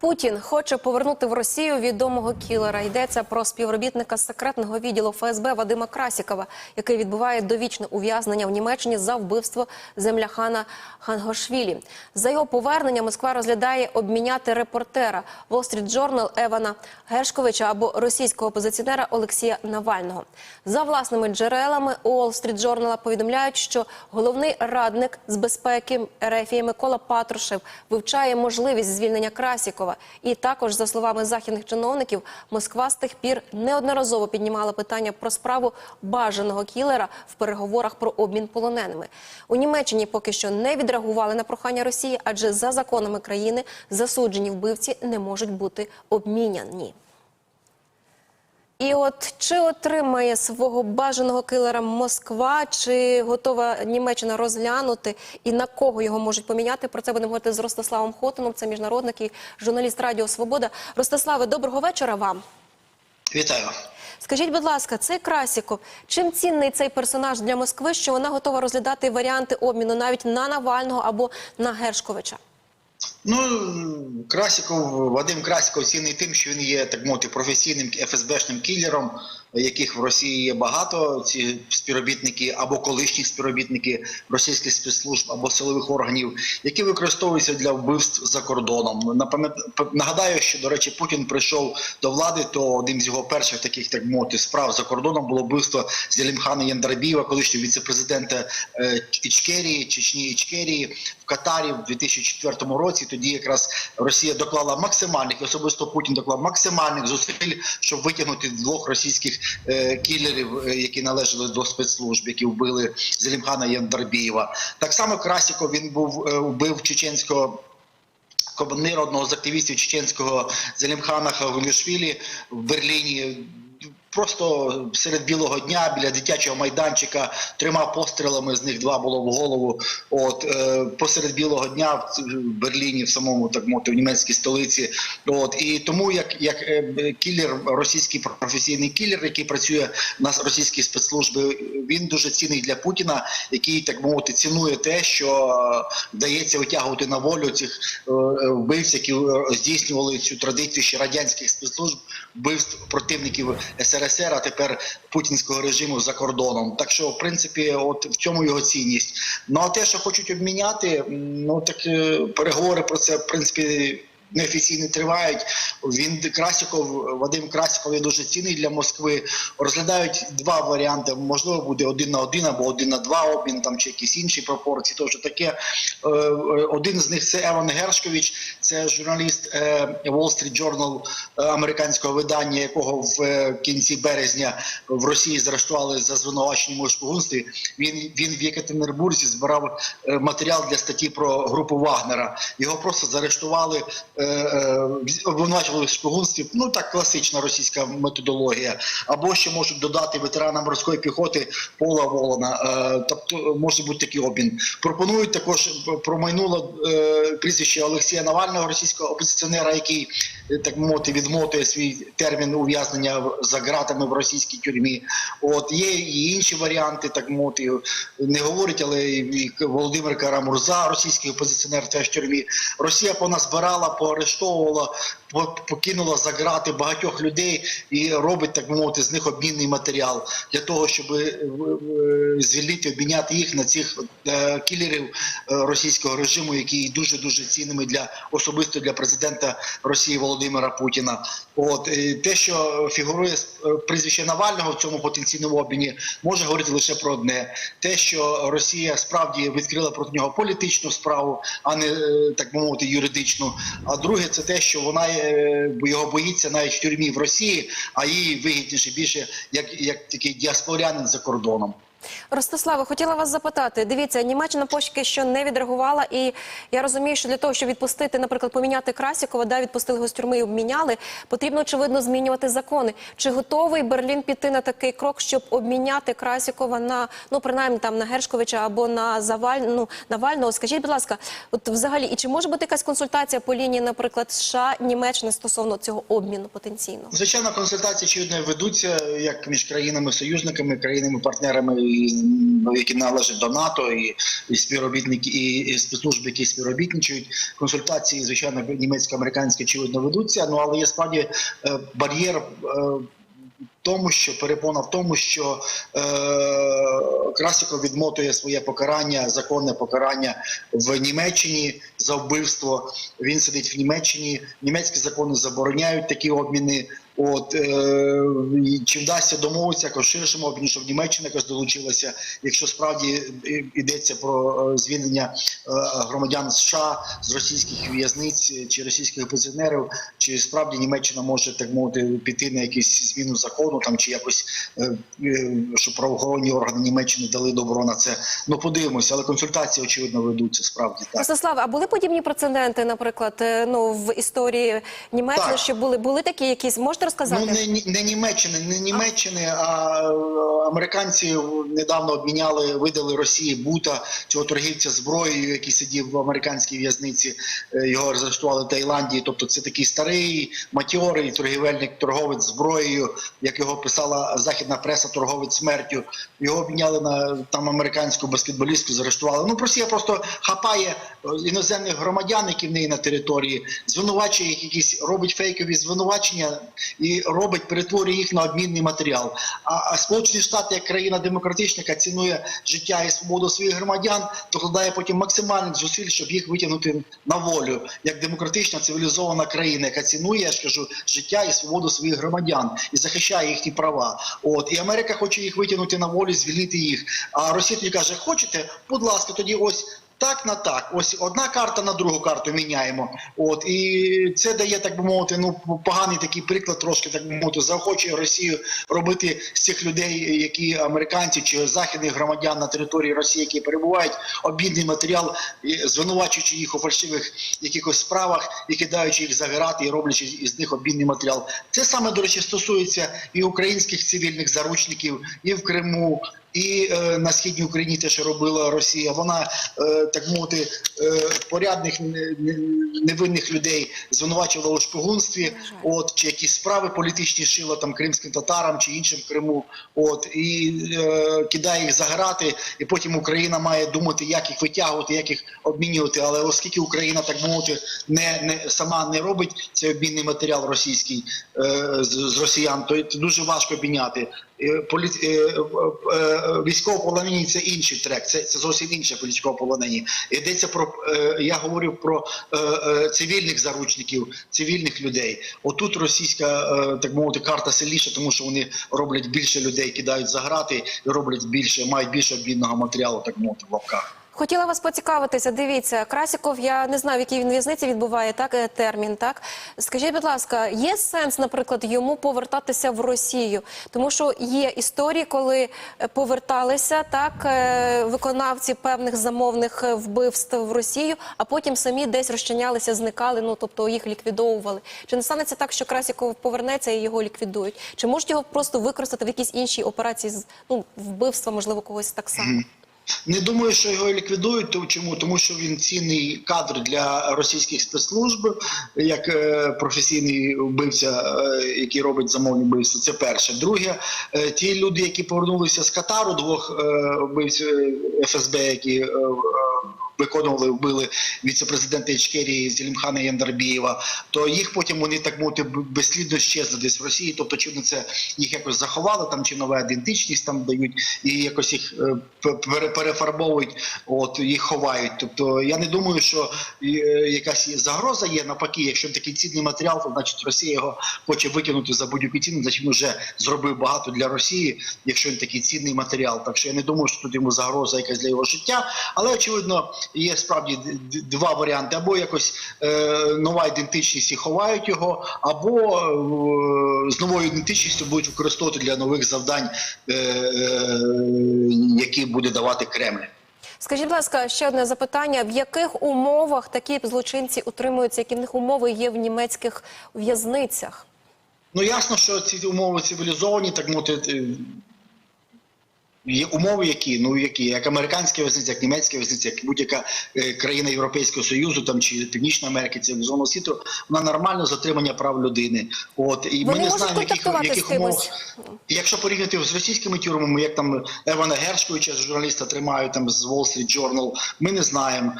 Путін хоче повернути в Росію відомого кілера. Йдеться про співробітника секретного відділу ФСБ Вадима Красікова, який відбуває довічне ув'язнення в Німеччині за вбивство земляхана Хангошвілі. За його повернення Москва розглядає обміняти репортера Wall Street Journal Евана Гершковича або російського опозиціонера Олексія Навального. За власними джерелами у Wall Street Journal повідомляють, що головний радник з безпеки РФ Микола Патрушев вивчає можливість звільнення Красікова. І також, за словами західних чиновників, Москва з тих пір неодноразово піднімала питання про справу бажаного кілера в переговорах про обмін полоненими. У Німеччині поки що не відреагували на прохання Росії, адже за законами країни засуджені вбивці не можуть бути обміняні. І от чи отримає свого бажаного килера Москва, чи готова Німеччина розглянути і на кого його можуть поміняти? Про це будемо говорити з Ростиславом Хотином. Це міжнародник і журналіст Радіо Свобода. Ростиславе, доброго вечора вам. Вітаю. Скажіть, будь ласка, цей Красіков, чим цінний цей персонаж для Москви, що вона готова розглядати варіанти обміну навіть на Навального або на Гершковича? Ну, Красіков, Вадим Красіков цінний тим, що він є так мовити професійним ФСБшним кілером, яких в Росії є багато. Ці співробітники або колишні співробітники російських спецслужб або силових органів, які використовуються для вбивств за кордоном. Нагадаю, що до речі, Путін прийшов до влади, то одним з його перших таких так мовити справ за кордоном було вбивство Зелімхана Яндарбієва, колишнього віце-президента е, Ічкерії, Чечні Ічкерії в Катарі в 2004 році. Тоді якраз Росія доклала максимальних, особисто Путін доклав максимальних зусиль, щоб витягнути двох російських е, кілерів, е, які належали до спецслужб, які вбили Зелімхана Яндарбієва. Так само Красіков він був е, вбив чеченського. Командира одного з активістів чеченського Зелімхана Хагулішвілі в Берліні. Просто серед білого дня біля дитячого майданчика трьома пострілами з них два було в голову. От е, посеред білого дня в Берліні, в самому так мовити, в німецькій столиці. От і тому, як як е, кілер, російський професійний кілер, який працює на російській спецслужби, він дуже цінний для Путіна, який так мовити цінує те, що е, вдається витягувати на волю цих е, вбивць, які здійснювали цю традицію ще радянських спецслужб вбивств противників СРСР, а тепер путінського режиму за кордоном. Так що, в принципі, от в цьому його цінність. Ну а те, що хочуть обміняти, ну так е, переговори про це в принципі. Неофіційно тривають. Він Красіков, Вадим Красіков є дуже цінний для Москви. Розглядають два варіанти. Можливо, буде один на один або один на два обмін, там чи якісь інші пропорції. То що таке Е, е, один з них це Еван Гершкович, це журналіст е, Wall Street Journal американського видання, якого в кінці березня в Росії заарештували за звинуваченням у шпигунстві. Він він в Єкатеринбурзі збирав матеріал для статті про групу Вагнера. Його просто заарештували, обвинувачували в шпигунстві. Ну так класична російська методологія. Або ще можуть додати ветерана морської піхоти Пола Волана. Е, тобто може бути такий обмін. Пропонують також промайнуло е, прізвище Олексія Навального, російського опозиціонера, який е, так мовити відмотує свій термін ув'язнення за ґратами в російській тюрмі. От є і інші варіанти, так мовити, не говорять, але і Володимир Карамурза, російський опозиціонер, теж в тюрмі. Росія поназбирала, поарештовувала, по- покинула за грати багатьох людей і робить, так би мовити, з них обмінний матеріал для того, щоб е, е, звільнити, обміняти їх на цих е, кілерів російського режиму, які дуже дуже цінними для особисто для президента Росії Володимира Путіна. От е, те, що фігурує е, прізвище Навального в цьому потенційному обміні, може говорити лише про одне: те, що Росія справді відкрила проти нього політичну справу, а не е, так би мовити юридичну. А друге, це те, що вона е, його боїться навіть в тюрмі в Росії, а їй вигідніше більше як, як такий діаспорянин за кордоном. Ростиславе, хотіла вас запитати. Дивіться, Німеччина поки що не відреагувала, і я розумію, що для того, щоб відпустити, наприклад, поміняти Красікова, да, відпустили його з тюрми і обміняли, потрібно очевидно змінювати закони. Чи готовий Берлін піти на такий крок, щоб обміняти Красікова на ну принаймні там на Гершковича або на Заваль, ну, Навального? Скажіть, будь ласка, от взагалі, і чи може бути якась консультація по лінії, наприклад, США Німеччини стосовно цього обміну потенційно? Звичайно, консультації очевидно ведуться як між країнами-союзниками, країнами-партнерами ну, які належать до НАТО, і, і співробітники, і, і спецслужби, які співробітничають. Консультації, звичайно, німецько-американські очевидно ведуться. Ну але є справді е, бар'єр. Е, тому, що перепона в тому, що е, Красиков відмотує своє покарання, законне покарання в Німеччині за вбивство. Він сидить в Німеччині. Німецькі закони забороняють такі обміни. От е, чи вдасться домовитися якось ширшому обміну, щоб Німеччина якось долучилася, якщо справді йдеться про е, звільнення е, громадян США з російських в'язниць чи російських опозиціонерів, чи справді Німеччина може так мовити піти на якусь зміну закону, там чи якось е, щоб правоохоронні органи Німеччини дали добро на це. Ну подивимося, але консультації очевидно ведуться справді так. Ростислав, а були подібні прецеденти, наприклад, ну в історії Німеччини, Так. що були були такі якісь можете розказати? Ну не, не Німеччини, не Німеччини, а американці недавно обміняли, видали Росії бута цього торгівця зброєю, який сидів в американській в'язниці. Е, Його заарештували в Таїланді. Тобто, це такий старий матьорий торгівельник, торговець зброєю, як його писала західна преса, торговець смертю. Його обміняли на там американську баскетболістку, заарештували. Ну Росія просто хапає е, іноземних громадян, які в неї на території, звинувачує їх якісь, робить фейкові звинувачення і робить, перетворює їх на обмінний матеріал. А, Сполучені Штати, як країна демократична, яка цінує життя і свободу своїх громадян, докладає потім максимальних зусиль, щоб їх витягнути на волю, як демократична цивілізована країна, яка цінує, я ж кажу, життя і свободу своїх громадян і захищає їхні права. От і Америка хоче їх витягнути на волю, звільнити їх. А Росія тоді каже: хочете, будь ласка, тоді ось. Так на так, ось одна карта на другу карту міняємо. От і це дає, так би мовити, ну поганий такий приклад, трошки так би мовити, заохочує Росію робити з цих людей, які американці чи західних громадян на території Росії, які перебувають, обідний матеріал, звинувачуючи їх у фальшивих якихось справах і кидаючи їх за грати і роблячи із них обідний матеріал. Це саме до речі стосується і українських цивільних заручників, і в Криму. І е, на східній Україні те, що робила Росія, вона е, так мовити е, порядних не- невинних людей звинувачувала у шпигунстві, от чи якісь справи політичні шила там кримським татарам чи іншим Криму. От і е, кидає їх за грати, і потім Україна має думати, як їх витягувати, як їх обмінювати. Але оскільки Україна так мовити не, не сама не робить цей обмінний матеріал російський е, з, з росіян, то дуже важко обміняти. Е, е, е, Військовополонені це інший трек, це, це зовсім інше військовополонені. Йдеться про я говорив про цивільних заручників, цивільних людей. Отут російська так мовити карта сильніша, тому що вони роблять більше людей, кидають за грати і роблять більше, мають більше обмінного матеріалу, так мовити в лапках. Хотіла вас поцікавитися. Дивіться, Красіков, я не знаю, в якій він в'язниці відбуває так е, термін. Так скажіть, будь ласка, є сенс, наприклад, йому повертатися в Росію, тому що є історії, коли е, поверталися так е, виконавці певних замовних вбивств в Росію, а потім самі десь розчинялися, зникали. Ну тобто їх ліквідовували. Чи не станеться так, що Красіков повернеться і його ліквідують? Чи можуть його просто використати в якійсь іншій операції з ну вбивства, можливо, когось так само? Не думаю, що його ліквідують. То чому? Тому що він цінний кадр для російських спецслужб, як е, професійний вбивця, е, який робить замовні вбивства. Це перше. Друге, е, ті люди, які повернулися з Катару, двох е, вбивців ФСБ, які е, виконували, вбили віце-президента Ічкерії Зелімхана Яндарбієва, то їх потім вони так мовити безслідно щезли десь в Росії. Тобто, чи чудно це їх якось заховали, там чи нова ідентичність там дають, і якось їх е, перефарбовують, от їх ховають. Тобто я не думаю, що е, якась загроза є навпаки. Якщо такий цінний матеріал, то значить Росія його хоче викинути за будь-яку ціну. Значить він вже зробив багато для Росії, якщо він такий цінний матеріал. Так що я не думаю, що тут йому загроза якась для його життя. Але очевидно, є справді два варіанти: або якось е, нова ідентичність і ховають його, або е, з новою ідентичністю будуть використовувати для нових завдань, е, е, які буде давати Кремль. Скажіть, будь ласка, ще одне запитання: в яких умовах такі злочинці утримуються? Які в них умови є в німецьких в'язницях? Ну ясно, що ці умови цивілізовані, так мовити. Є умови, які ну які як американська в'язниця, як німецька в'язниця, як будь-яка е, країна Європейського союзу, там чи Північної Америки, цивілізованого світу, вона нормально з отримання прав людини. От і Вони ми не знаємо, яких, яких кимось? Якщо порівняти з російськими тюрмами, як там Евана Гершковича, журналіста тримають там з Wall Street Journal, ми не знаємо.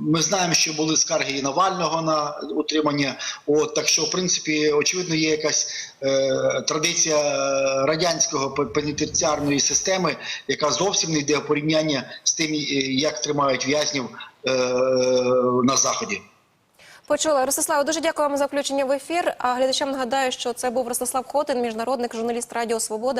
Ми знаємо, що були скарги і Навального на утримання. От так що, в принципі, очевидно, є якась е, традиція е, радянського пе- пенітенціарної системи, яка зовсім не йде в порівняння з тим, е, як тримають в'язнів е, на заході. Почула Ростиславе, дуже дякую вам за включення в ефір. А глядачам нагадаю, що це був Ростислав Хотин, міжнародник, журналіст Радіо Свобода.